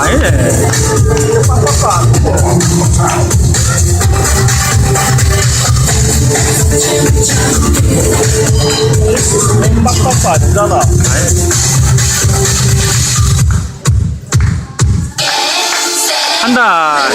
아니네. 빡빡 아니고. 빡빡 아니잖아. 아니. 한다.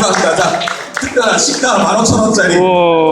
감사합니다. 자, 특별한 식당 15,000원짜리 오.